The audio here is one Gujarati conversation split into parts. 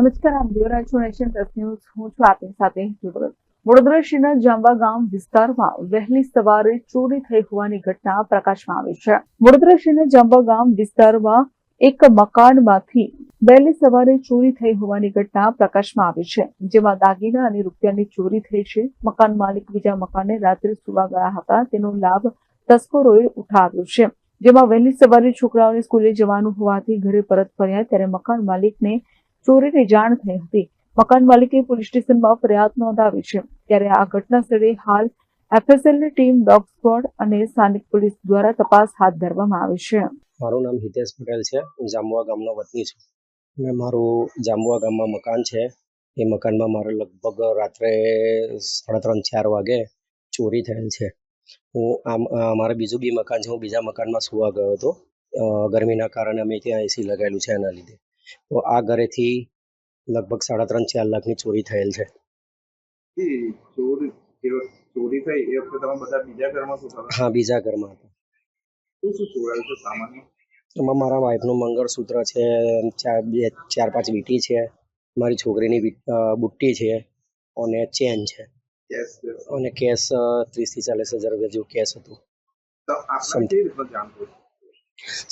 નમસ્કાર, આપ નેશન પ્લસ ન્યૂઝ. હું છું આપની સાથે હિતલ. વડોદરા શહેરના જાંબા ગામ વિસ્તારમાં વહેલી સવારે ચોરી થઈ હોવાની ઘટના પ્રકાશમાં આવી છે. વડોદરા શહેરના જાંબા ગામ વિસ્તારમાં એક મકાનમાંથી વહેલી સવારે ચોરી થઈ હોવાની ઘટના પ્રકાશમાં આવી છે. જેમાં દાગીના અને રૂપિયાની ચોરી થઈ છે. મકાન માલિક બીજા મકાને રાત્રે સુવા ગયા હતા. તેનો લાભ તસ્કરોએ ઉઠાવ્યો છે. જેમાં વહેલી સવારે છોકરાઓને સ્કૂલે જવાનું હોવાથી ઘરે પરત ફર્યા ત્યારે મકાન માલિકને ચોરીની જાણ થઈ હતી. મકાન માલિકે પોલીસ સ્ટેશનમાં ફરિયાદ નોંધાવી છે. ત્યારે આ ઘટના સ્થળે હાલ એફએસએલની ટીમ ડોગ સ્ક્વોડ અને સ્થાનિક પોલીસ દ્વારા તપાસ હાથ ધરવામાં આવી છે. મારું નામ હિતેશ પટેલ છે. હું જાંબુઆ ગામનો વતની છું. અને મારું જાંબુઆ ગામમાં મકાન છે. એ મકાનમાં મારે લગભગ રાત્રે સાડા ત્રણ, ચાર વાગે ચોરી થયેલ છે. હું આમ મારે બીજું બી મકાન છે. હું બીજા મકાનમાં સુવા ગયો હતો. ગરમીના કારણે અમે ત્યાં એસી લગાવેલું છે એના લીધે. તો આ ઘરેથી લગભગ સાડા ત્રણ ચાર લાખની ચોરી થયેલ છે. ચોરી થઈ એ વખતે તમે બધા બીજા ઘરમાં શું હતા હા બીજા ઘરમાં હતા. શું શું ચોરાયું છે સામાન્ય એમાં મારા વાઈફનું મંગળસૂત્ર છે ચાર બે ચાર પાંચ વીટી છે મારી છોકરીની બુટ્ટી છે અને ચેન છે. અને કેશ ત્રીસથી ચાલીસ હજાર રૂપિયા જેવું કેશ હતું.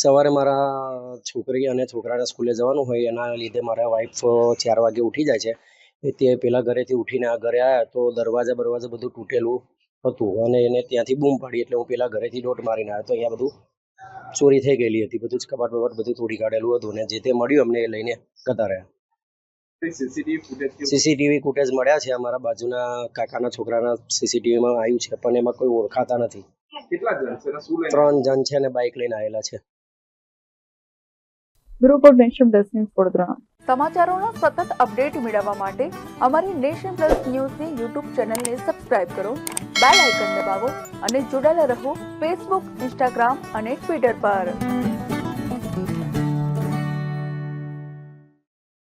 સવારે મારા છોકરી અને છોકરાને સ્કૂલે જવાનું હોય, એના લીધે મારા વાઈફ ચાર વાગે ઉઠી જાય છે. તે પેલા ઘરેથી ઉઠીને આ ઘરે આવ્યા તો દરવાજા બરવાજા બધું તૂટેલું હતું અને એને ત્યાંથી બૂમ પાડી એટલે હું પેલા ઘરેથી દોટ મારીને આવ્યો તો અહીંયા બધું ચોરી થઈ ગયેલી હતી. બધું જ કબાટ બબાટ બધું તોડી કાઢેલું હતું ને જે તે મળ્યું અમને એ લઈને જતા રહ્યા સીસીટીવી ફૂટેજ મળ્યા છે અમારા બાજુના કાકાના છોકરાના સીસીટીવીમાં આવ્યું છે, પણ એમાં કોઈ ઓળખાતા નથી. કેટલા જણ છે? અને શું લઈને? ત્રણ જણ છે અને બાઇક લઈને આવેલા છે. Bureau nation plus news Vadodara. સમાચારોનો સતત અપડેટ મેળવવા માટે અમારી નેશન પ્લસ ન્યૂઝની યુટ્યુબ ચેનલને સબસ્ક્રાઇબ કરો બેલ આઇકન દબાવો અને જોડાયેલા રહો ફેસબુક ઇન્સ્ટાગ્રામ અને ટ્વિટર પર.